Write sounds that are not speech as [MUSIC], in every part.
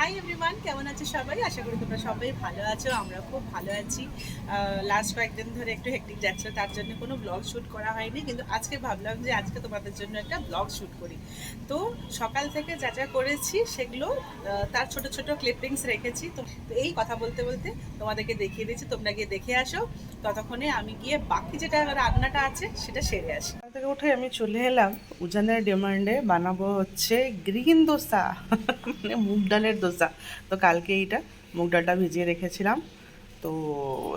Hi everyone কেমন আছো সবাই? আশা করি তোমরা সবাই ভালো আছো আমরা খুব ভালো আছি। লাস্ট কয়েকদিন ধরে একটু হেক্টিক যাচ্ছে, তার জন্য কোনো ব্লগ শ্যুট করা হয়নি, কিন্তু আজকে ভাবলাম যে আজকে তোমাদের জন্য একটা ব্লগ শ্যুট করি। তো সকাল থেকে যা যা করেছি সেগুলো তার ছোট ছোট ক্লিপিংস রেখেছি। তো এই কথা বলতে বলতে তোমাদেরকে দেখিয়ে দিচ্ছি, তোমরা গিয়ে দেখে আসো। ততক্ষণে আমি গিয়ে বাকি যেটা রান্নাটা আছে, সেটা সেরে আসি। থেকে উঠে আমি চলে এলাম। উজানের ডিমান্ডে বানাবো হচ্ছে গ্রিন দোসা মানে মুগ ডালের দোসা। তো কালকে এইটা মুগ ডালটা ভিজিয়ে রেখেছিলাম। তো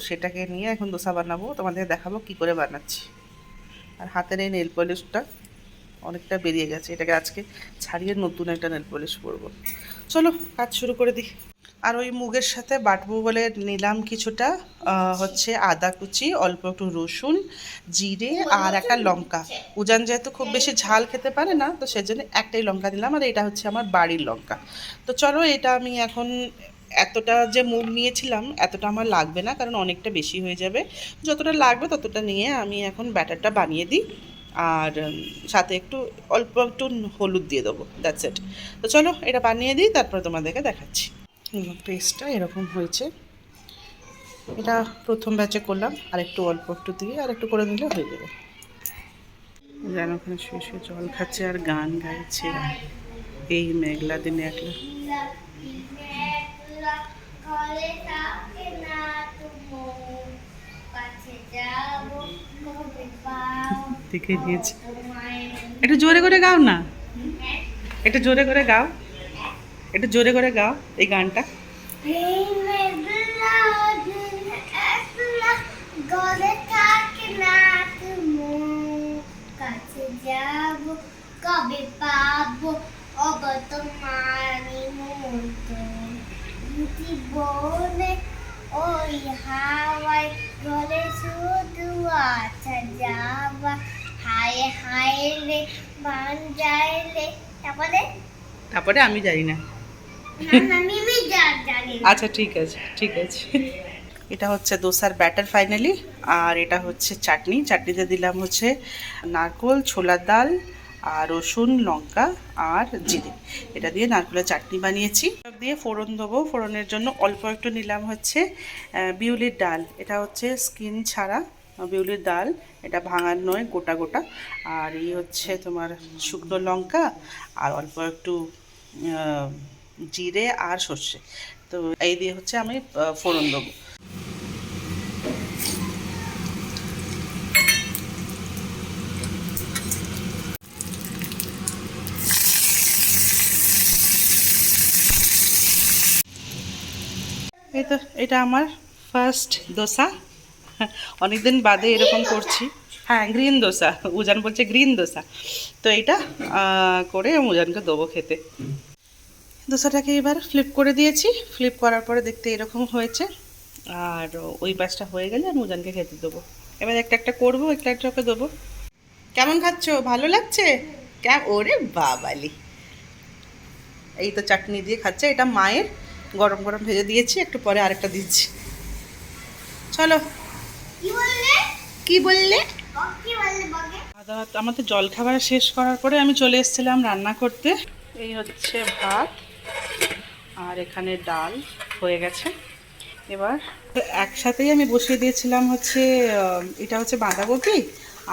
সেটাকে নিয়ে এখন দোসা বানাবো। তোমাদের দেখাবো কি করে বানাচ্ছি। আর হাতের এই নেল পলিশটা অনেকটা বেরিয়ে গেছে। এটাকে আজকে ছাড়িয়ে নতুন একটা নেল পলিশ পরবো চলো, কাজ শুরু করে দিই। আর ওই মুগের সাথে বাটবো বলে নিলাম কিছুটা হচ্ছে আদা কুচি, অল্প একটু রসুন, জিরে আর একটা লঙ্কা। উজান যেহেতু খুব বেশি ঝাল খেতে পারে না, তো সেজন্য একটাই লঙ্কা দিলাম আর এটা হচ্ছে আমার বাড়ির লঙ্কা। তো চলো এটা আমি এখন এতটা যে মুগ নিয়েছিলাম, এতটা আমার লাগবে না কারণ অনেকটা বেশি হয়ে যাবে। যতটা লাগবে ততটা নিয়ে আমি এখন ব্যাটারটা বানিয়ে দিই আর সাথে একটু অল্প একটু হলুদ দিয়ে দেবো দ্যাটস ইট তো চলো এটা বানিয়ে দিই, তারপর তোমাদেরকে দেখাচ্ছি। পেস্টটা এরকম হয়েছে। এটা প্রথম ব্যাচে করলাম, আর একটু অল্প একটু দিয়ে আর একটু করে নিলে হয়ে যাবে। যেন ওখানে শুয়ে শুয়ে জল খাচ্ছে আর গান গাইছে। এই মেঘলা দিনে একলা। দেখে দিয়েছি একটু জোরে করে গাও না। একটু জোরে করে গাও। একটু জোরে করে গাও এই গানটা গলে থাকে না কাছে যাব কবে পাবো অব তোমার মতো জীবনে ওই হাওয়ায় গলে শুধু আচ্ছা যাবা হায় হায় রে বান যাইলে তারপরে তারপরে আমি জানি না। আচ্ছা ঠিক আছে ঠিক আছে। এটা হচ্ছে দোসার ব্যাটার ফাইনালি আর এটা হচ্ছে চাটনি। চাটনিতে দিলাম হচ্ছে নারকোল, ছোলার ডাল, আর রসুন, লঙ্কা, আর জিরে। এটা দিয়ে নারকোলের চাটনি বানিয়েছি। দিয়ে ফোড়ন দেবো। ফোড়নের জন্য অল্প একটু নিলাম হচ্ছে বিউলির ডাল। এটা হচ্ছে স্কিন ছাড়া বিউলির ডাল। এটা ভাঙার নয়, গোটা গোটা। আর এই হচ্ছে তোমার শুকনো লঙ্কা, আর অল্প একটু জিরে আর সর্ষে। তো এই দিয়ে হচ্ছে আমি ফোড়ন দেবো। এই তো, এটা আমার ফার্স্ট দোসা। অনেকদিন বাদে এরকম করছি। হ্যাঁ গ্রিন দোসা। উজান বলছে গ্রিন দোসা। তো এটা করে উজানকে দেবো খেতে। দোসাটাকে এবার ফ্লিপ করে দিয়েছি। ফ্লিপ করার পরে দেখতে এরকম হয়েছে। আর ওই পাশটা হয়ে গেলে আমি উজানকে খেতে দেবো। এবার একটা একটা করব একটা একটা ওকে দেবো। কেমন খাচ্ছ? ভালো লাগছে? ক্যা ওরে বাবালি। এই তো চাটনি দিয়ে খাচ্ছে এটা মায়ের। গরম গরম ভেজে দিয়েছি একটু পরে আরেকটা দিচ্ছি। চলো। কি বললে? আমাদের জল খাবার শেষ করার পরে আমি চলে এসেছিলাম রান্না করতে। এই হচ্ছে ভাত। আর এখানে ডাল হয়ে গেছে। এবার একসাথেই আমি বসিয়ে দিয়েছিলাম হচ্ছে এটা হচ্ছে বাঁধাকপি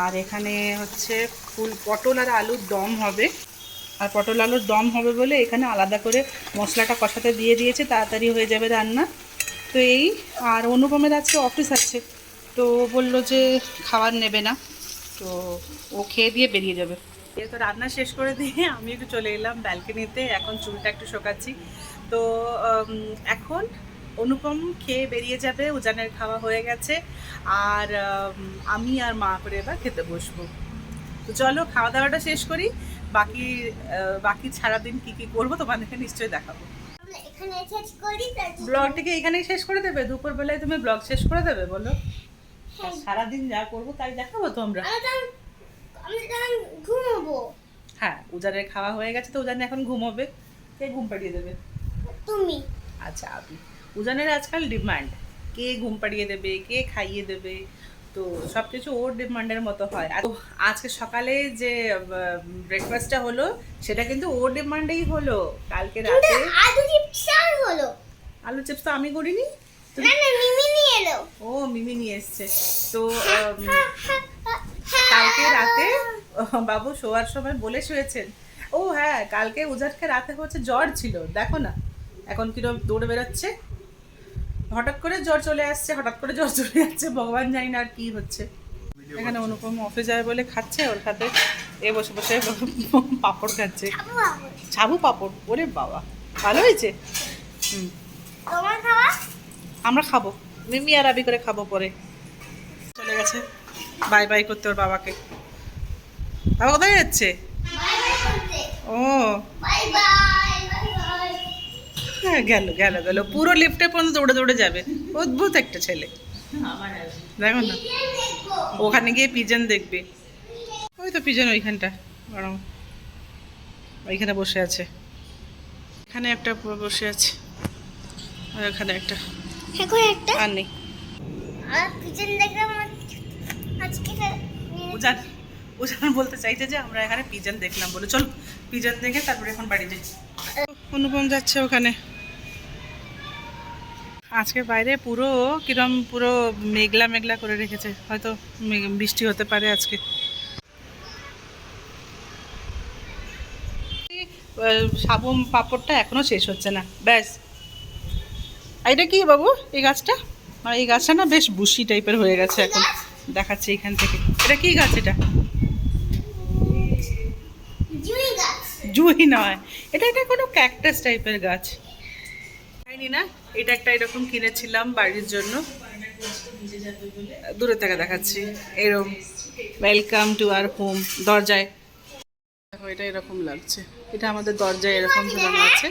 আর এখানে হচ্ছে ফুল পটল আর আলুর দম হবে। আর পটল আলুর দম হবে বলে এখানে আলাদা করে মশলাটা কষাতে দিয়ে দিয়েছে তাড়াতাড়ি হয়ে যাবে রান্না। তো এই আর অনুপমের আজকে অফিস আছে তো ও বলল যে খাবার নেবে না তো ও খেয়ে দিয়ে বেরিয়ে যাবে। তো রান্না শেষ করে দিয়ে আমি একটু চলে এলাম ব্যালকনিতে এখন চুলটা একটু শোকাচ্ছি। তো এখন অনুপম খেয়ে বেরিয়ে যাবে উজানের খাওয়া হয়ে গেছে। আর আমি আর মা করে এবার খেতে বসবো। তো চলো খাওয়া দাওয়াটা শেষ করি। বাকি বাকি সারাদিন কি কি করব তোমাদেরকে নিশ্চয়ই দেখাবো। ব্লগটিকে এখানেই শেষ করে দেবে? দুপুর বেলায় তুমি ব্লগ শেষ করে দেবে বলো? হ্যাঁ। সারাদিন যা করব তাই দেখাবো তো আমরা আমরা তখন আমরা তখন ঘুমাবো। হ্যাঁ উজানের খাওয়া হয়ে গেছে তো উজানে এখন ঘুমোবে। কে ঘুম পাড়িয়ে দেবে? তুমি। আচ্ছা আপনি উজানের আজকাল ডিমান্ড কে ঘুম পাড়িয়ে দেবে কে খাইয়ে দেবে তো সব কিছু ওর ডিমান্ডের মতো হয়। আর আজকে সকালে যে ব্রেকফাস্টটা হলো সেটা কিন্তু ওর ডিমান্ডেই হলো। কালকে রাতে আলু চিপস হলো। আলু চিপস তো আমি করিনি। না না মিমি নিয়ে এলো। ও মিমি নিয়ে এসছে। তো কালকে রাতে বাবু শোয়ার সময় বলে শুয়েছেন। ও হ্যাঁ কালকে উজাটকে রাতে হচ্ছে জ্বর ছিল দেখো না। এখন কিরম দৌড়ে বেরোচ্ছে? হঠাৎ করে জ্বর চলে আসছে হঠাৎ করে জ্বর চলে যাচ্ছে ভগবান জানি না আর কি হচ্ছে। এখানে অনুপম অফিস যাবে বলে খাচ্ছে ওর খাতে এ বসে বসে পাপড় খাচ্ছে। ছাবু পাপড় ওরে বাবা ভালো হয়েছে? হুম। আমরা খাব মিমি আর আবি করে খাব পরে। চলে গেছে বাই বাই করতে ওর বাবাকে। বাবা কোথায় যাচ্ছে? ও। বাই বাই হ্যাঁ গেল গেল গেল। পুরো লিফটে পর্যন্ত দৌড়ে দৌড়ে যাবে। অদ্ভুত একটা ছেলে। দেখো না। ওখানে গিয়ে পিজন দেখবে। ওই তো পিজন ওইখানটা। বরং ওইখানে বসে আছে। এখানে একটা বসে আছে। আর ওখানে একটা। এখন একটা? আর নেই। আর পিছন দেখলাম আজকে উজান উজান বলতে চাইছে যে আমরা এখানে পিজন দেখলাম বলে। চল পিজন দেখে তারপরে এখন বাড়ি যাই। অনুপম যাচ্ছে ওখানে। আজকে বাইরে পুরো কিরম পুরো মেঘলা মেঘলা করে রেখেছে। হয়তো বৃষ্টি হতে পারে আজকে। আহ, সাবু পাপড়টা এখনও শেষ হচ্ছে না। ব্যাস। এটা কি বাবু? এই গাছটা? মানে এই গাছটা না বেশ বুশি টাইপের হয়ে গেছে এখন। দেখাচ্ছে এখান থেকে। এটা কি গাছ এটা? জুই নয়। এটা এটা কোনো ক্যাকটাস টাইপের গাছ। খাইনি না এটা একটা এরকম কিনেছিলাম বাড়ির জন্য। দূরে থেকে দেখাচ্ছি। এরকম ওয়েলকাম টু আর হোম দরজায়। এটা এরকম লাগছে। এটা আমাদের দরজায় এরকম ঝুলানো আছে।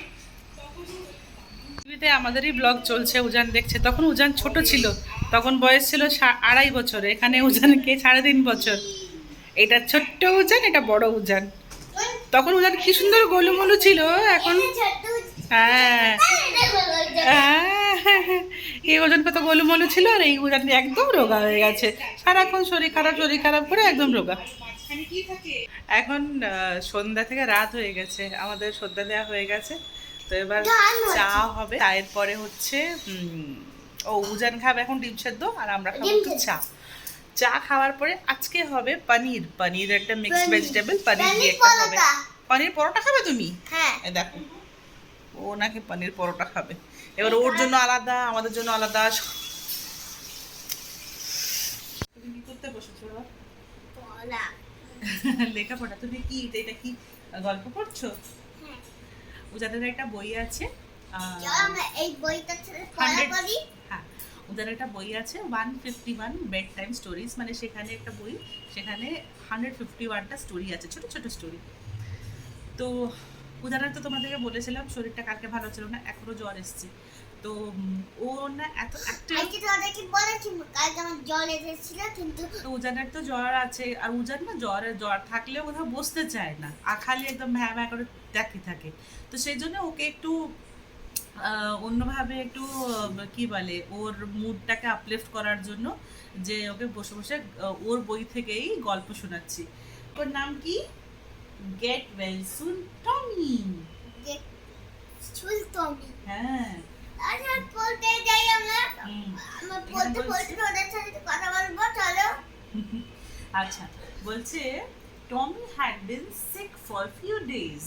টিভিতে আমাদেরই ব্লগ চলছে উজান দেখছে। তখন উজান ছোট ছিল। তখন বয়স ছিল আড়াই বছর। এখানে উজানকে সাড়ে তিন বছর। এটা ছোট্ট উজান এটা বড় উজান। তখন উজান কি সুন্দর গোলুমলু ছিল এখন হ্যাঁ, এই ওজন কত গোলুমলু ছিল আর এই ওজন একদম রোগা হয়ে গেছে। সারাক্ষণ শরীর খারাপ শরীর খারাপ করে একদম রোগা। এখন সন্ধ্যা থেকে রাত হয়ে গেছে আমাদের সন্ধ্যা দেওয়া হয়ে গেছে। তো এবার। চা হবে চায়ের পরে হচ্ছে ও উজান খাবে এখন ডিম সেদ্ধ আর আমরা খাব একটু চা। চা খাওয়ার পরে আজকে হবে পনির। পনির একটা পনির। ভেজিটেবল পনির দিয়ে একটা হবে। পরোটা। পনির পরোটা খাবে তুমি? হ্যাঁ। দেখো ও নাকি পনির পরোটা খাবে। এবার ওর জন্য আলাদা আমাদের জন্য আলাদা। তুমি কি করতে বসেছো [LAUGHS] লেখাপড়া। তুমি কি এটা- কি গল্প পড়ছো? হ্যাঁ। ওদের একটা বই আছে এই বইটা ছেড়ে পড়া 100 করি। হ্যাঁ ওদের একটা বই আছে one fifty one bed time stories মানে সেখানে একটা বই সেখানে হান্ড্রেড ফিফটি ওয়ানটা স্টোরি আছে ছোট ছোট স্টোরি তো উদাহরণ তো তোমাদেরকে বলেছিলাম শরীরটা কালকে ভালো ছিল না এখনও জ্বর এসছে। তো ও না এত আজকে তোমাদেরকে বলেছি কালকে আমার জল এসেছিল কিন্তু তো উজানের তো জ্বর আছে আর উজান না জ্বরে জ্বর থাকলেও কোথাও বসতে চায় না। আর খালি একদম ভ্যা ভ্যা করে দেখে থাকে। তো সেই জন্য ওকে একটু অন্যভাবে একটু কি বলে ওর মুডটাকে আপলিফট করার জন্য যে ওকে বসে বসে ওর বই থেকেই গল্প শোনাচ্ছি। ওর নাম কি? গেট ওয়েল সুন টমি যে চুলতো আমি হ্যাঁ। আচ্ছা পড়তে যাই আমরা? আমরা বলছে- পড়তে ওদের সাথে কথা বলব চলো। [LAUGHS] আচ্ছা বলছে Tommy had been sick for few days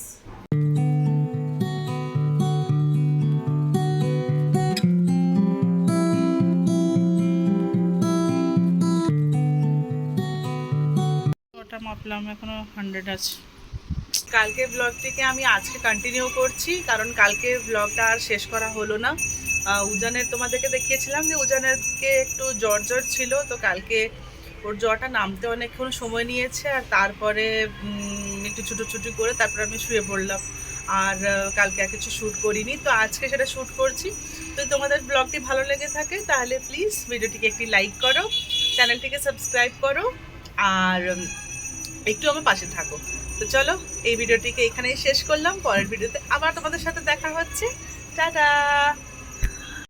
মাপলাম এখনও হান্ড্রেড আছে। কালকে ব্লগটিকে আমি আজকে কন্টিনিউ করছি, কারণ কালকে ব্লগটা আর শেষ করা হলো না। উজানের তোমাদেরকে দেখিয়েছিলাম যে উজানেরকে একটু জ্বর জ্বর ছিল, তো কালকে ওর জ্বরটা নামতে অনেকক্ষণ সময় নিয়েছে, আর তারপরে একটু ছুটোছুটি করে তারপরে আমি শুয়ে পড়লাম। আর কালকে আর কিছু শ্যুট করিনি, তো আজকে সেটা শ্যুট করছি। তো তোমাদের ব্লগটি ভালো লেগে থাকে, তাহলে প্লিজ ভিডিওটিকে একটি লাইক করো চ্যানেলটিকে সাবস্ক্রাইব করো, আর একটু আমার পাশে থাকো। তো চলো, এই ভিডিওটিকে এখানেই শেষ করলাম। পরের ভিডিওতে আবার তোমাদের সাথে দেখা হচ্ছে। টাটা!